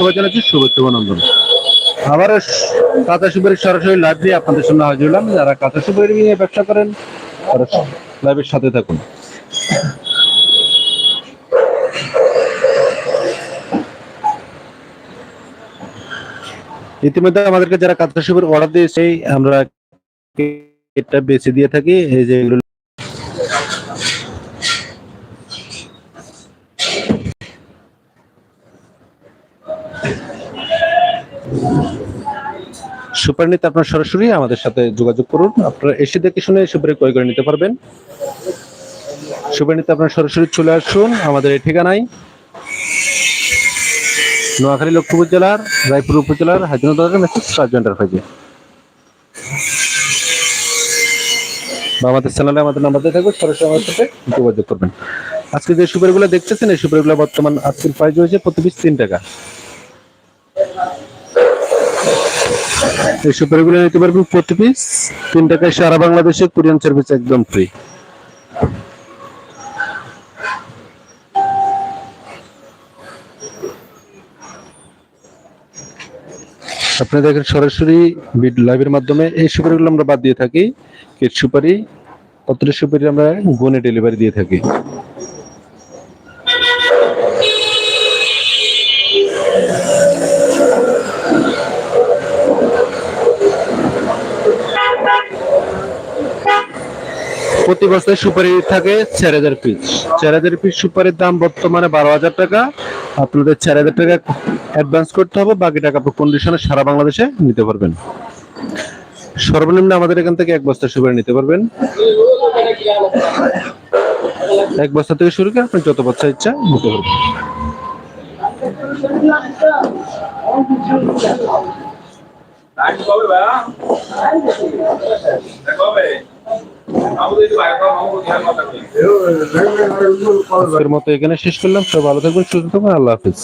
সবাই জানাচ্ছি শুভেচ্ছা অভিনন্দন। আবার কাঁচা সরাসরি লাইভ দিয়ে আপনাদের সামনে হাজির হলাম। যারা কাঁচা নিয়ে ব্যবসা করেন লাইভের সাথে থাকুন। ইতিমধ্যে আমাদেরকে যারা কাঁচা সুপারি অর্ডার দিয়েছে, আমরা এটা বেছে দিয়ে থাকি। এই যে সুপার আপনার সরাসরি আমাদের সাথে যোগাযোগ করুন। আপনারা এসে দেখে শুনে সুপারি ক্রয় করে নিতে পারবেন। সুপার আপনার সরাসরি চলে আসুন। আমাদের এই ঠিকানায় নোয়াখালী লক্ষ্মীপুর জেলার, রায়পুর উপজেলার হাজিনদার মেসেজ কার্য এন্টারপ্রাইজে বা আমাদের চ্যানেলে আমাদের নাম্বার দিয়ে থাকবে, সরাসরি আমাদের সাথে যোগাযোগ করবেন। আজকে যে সুপারিগুলো দেখতেছেন, এই সুপারিগুলো বর্তমান আজকের প্রাইস হয়েছে প্রতি পিস তিন টাকা। এই সুপারিগুলো নিতে পারবেন প্রতি পিস তিন টাকায় সারা বাংলাদেশে কুরিয়ান সার্ভিস একদম ফ্রি আপনারা দেখেন সরাসরি লাইভের মাধ্যমে এই সুপারিগুলো আমরা বাদ দিয়ে থাকি। কেট সুপারি কতটা সুপারি আমরা গুনে ডেলিভারি দিয়ে থাকি। প্রতি বছর সুপারি থাকে চার হাজার পিস। চার হাজার পিস সুপারির দাম বর্তমানে বারো হাজার টাকা। আপনাদের চার হাজার টাকা অ্যাডভান্স করতে হবে, বাকি টাকা কন্ডিশনে সারা বাংলাদেশে নিতে পারবেন। সর্বনিম্ন আমাদের এখান থেকে এক বস্তা সুপারি নিতে পারবেন। এক বস্তা থেকে শুরু করে আপনি যত বস্তা ইচ্ছা নিতে পারবেন। কবে আজকের মতো এখানে শেষ করলাম। সব ভালো থাকবেন সুস্থ থাকবেন আল্লাহ হাফিজ।